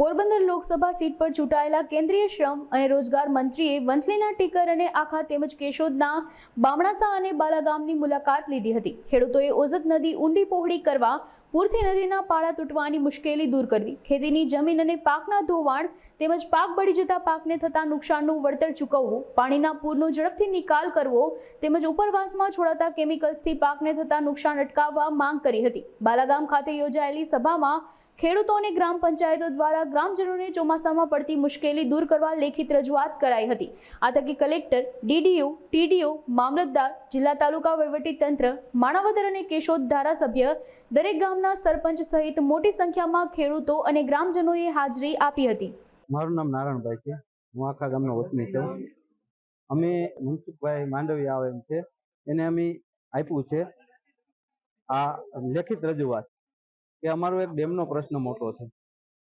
Porbandar Lok Sabha seat પર ચૂંટાયેલા કેન્દ્રીય શ્રમ અને રોજગાર મંત્રીએ વંથલીના ટીકર અને આખા તેમજ કેશોદના બામણાસા અને બાલાગામની મુલાકાત લીધી હતી. ખેડૂતોએ ઓઝત નદી ઊંડી પહોળી કરવા પૂરથી નદીના પાળા તૂટવાની મુશ્કેલી દૂર કરવી. ખેતીની જમીન અને પાકના ધોવાણ તેમજ પાક બળી જતા પાકને થતા નુકસાનનું વળતર ચૂકવવું, પાણીના પૂરનો ઝડપથી નિકાલ કરવો તેમજ ઉપરવાસમાં છોડાતા કેમિકલ્સથી પાકને થતા નુકસાન અટકાવવા માંગ કરી હતી. બાલાગામ ખાતે યોજાયેલી સભામાં ખેડૂતો અને ગ્રામ પંચાયતો દ્વારા ગ્રામજનોને ચોમાસામાં પડતી મુશ્કેલી દૂર કરવા લેખિત રજૂઆત કરાઈ હતી. આ તકે કલેક્ટર ડીડીઓ ટીડીઓ મામલતદાર, જિલ્લા તાલુકા વહીવટી તંત્ર માણાવદર અને કેશોદ ધારાસભ્ય દરેક ગામના સરપંચ સહિત મોટી સંખ્યામાં ખેડૂતો અને ગ્રામજનોએ હાજરી આપી હતી. મારું નામ નારાયણભાઈ છે. હું આખા ગામનો વતની છું. અમે મનસુખભાઈ માંડવી આવે એમ છે. એને અમે આપ્યું છે આ લેખિત રજૂઆત કે અમારો એક ડેમનો પ્રશ્ન મોટો છે.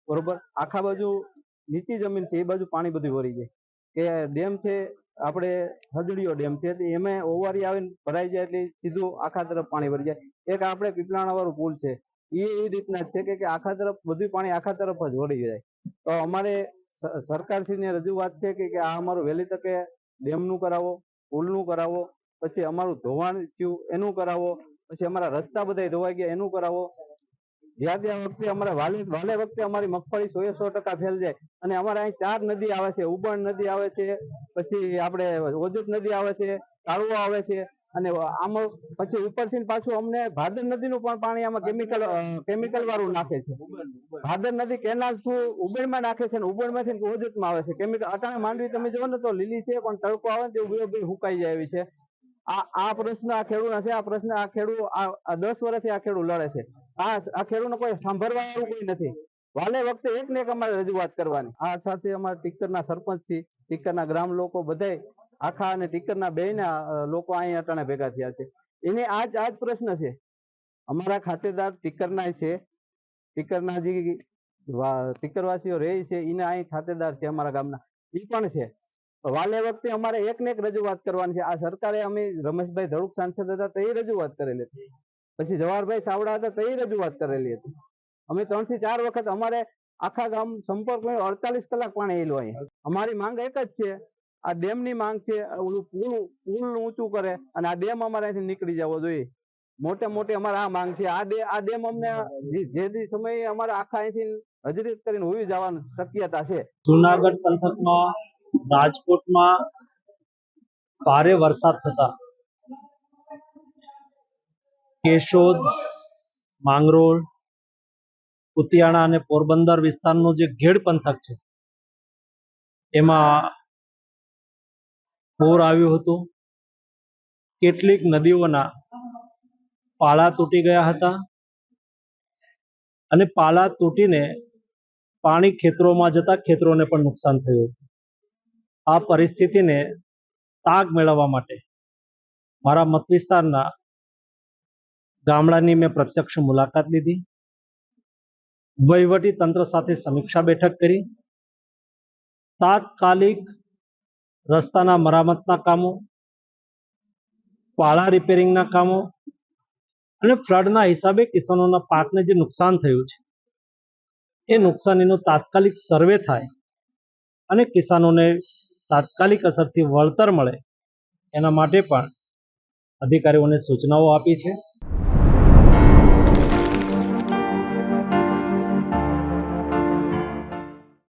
બરોબર? આખા બાજુ નીચી જમીન છે, એ બાજુ પાણી બધું વળી જાય. કે ડેમ છે, આપણે હદડીયો ડેમ છે એમાં ઓવારી આવીને ભરાઈ જાય એટલે સીધું આખા તરફ પાણી ભરી જાય. એક આપણે પીપળાણા વાળું પુલ છે એ એ રીતના છે કે આખા તરફ બધું પાણી આખા તરફ જ વળી જાય. તો અમારે સ- સરકારશ્રીને રજૂઆત છે કે આ અમારું વહેલી તકે ડેમનું કરાવો, પુલનું કરાવો, પછી અમારું ધોવાણ થયું એનું કરાવો, પછી અમારા રસ્તા બધા ધોવાઈ ગયા એનું કરાવો. જ્યાં ત્યાં વખતે અમારે વાલે વાલે વખતે અમારી મગફળી સો સો ટકા ફેલ જાય. અને અમારે અહીં ચાર નદી આવે છે, ઉબણ નદી આવે છે, પછી આપણે ઓજત નદી આવે છે કાળવો આવે છે અને આમ પછી ઉપરથી પાછું અમને ભાદર નદીનું પણ પાણી આમાં કેમિકલ કેમિકલ વાળું નાખે છે. ભાદર નદી કેનાલ થ્રુ ઉબેણમાં નાખે છે ને ઉબેણમાંથી ઓજતમાં આવે છે. કેમિકલ અટાણે માંડવી તમે જુઓ ને તો લીલી છે, પણ તડકો આવે ને હુકાઈ જાય છે. આ આ પ્રશ્ન આ ખેડૂત છે, આ પ્રશ્ન આ ખેડૂત આ દસ વર્ષથી આ ખેડૂત લડે છે. આ આ ખેડૂતને કોઈ સાંભળવા વાળું કોઈ નથી. વાલે વખતે એક ને એક અમારે રજૂઆત કરવાની. આ સાથે અમારા ટીકરના સરપંચ છે ટીકરના ગ્રામ લોકો બધાય આખા અને ટીકરના બે લોકો અહીં અટાણે ભેગા થયા છે. એને આજ આજ પ્રશ્ન છે. અમારા ખાતેદાર ટીકરના છે. ટીકરના જે ટીકરવાસીઓ રહે છે, એને અહીં ખાતેદાર છે અમારા ગામના. એ પણ છે. વાલે વખતે અમારે એક ને એક રજૂઆત કરવાની છે. આ સરકારે અમે રમેશભાઈ ધડુક સાંસદ હતા તો એ રજૂઆત કરેલી હતી. પછી જવાહરભાઈ ચાવડા હતા તો એ રજૂઆત કરેલી હતી. અમે ત્રણથી ચાર વખત અમારે આખા ગામ સંપર્ક અડતાલીસ કલાક પાણી લો અહીં અમારી માંગ એક જ છે. આ ડેમની માંગ છે ઓલું પુલ પુલ ઊંચું કરે અને આ ડેમ અમારે અહીંથી નીકળી જવો જોઈએ. મોટે મોટી અમારે આ માંગ છે. આ આ ડેમ અમને જે- જે સમયે અમારે આખા અહીંથી હજરી કરીને હોવી જવાની શક્યતા છે. જુનાગઢ પંથકમાં, રાજકોટમાં ભારે વરસાદ થતા. કેશોદ, માંગરોળ, કુતિયાણા અને પોરબંદર વિસ્તારનો જે ઘેડ પંથક છે, એમાં પૂર આવ્યું હતું. કેટલીક નદીઓના પાળા તૂટી ગયા હતા અને પાળા તૂટીને પાણી ખેતરોમાં જતા ખેતરોને પણ નુકસાન થયું હતું. આ પરિસ્થિતિને તાગ મેળવવા માટે મારા મત વિસ્તારના ગામડાની મેં પ્રત્યક્ષ મુલાકાત લીધી. વહીવટી તંત્ર સાથે સમીક્ષા બેઠક કરી. તાત્કાલિક રસ્તાના મરામતના કામો, પાળા રિપેરિંગના કામો અને ફ્લડના હિસાબે કિસાનોના પાકને જે નુકસાન થયું છે, એ નુકસાનીનો તાત્કાલિક સર્વે થાય અને કિસાનોને તાત્કાલિક અસરથી વળતર મળે એના માટે પણ અધિકારીઓને સૂચનાઓ આપી છે.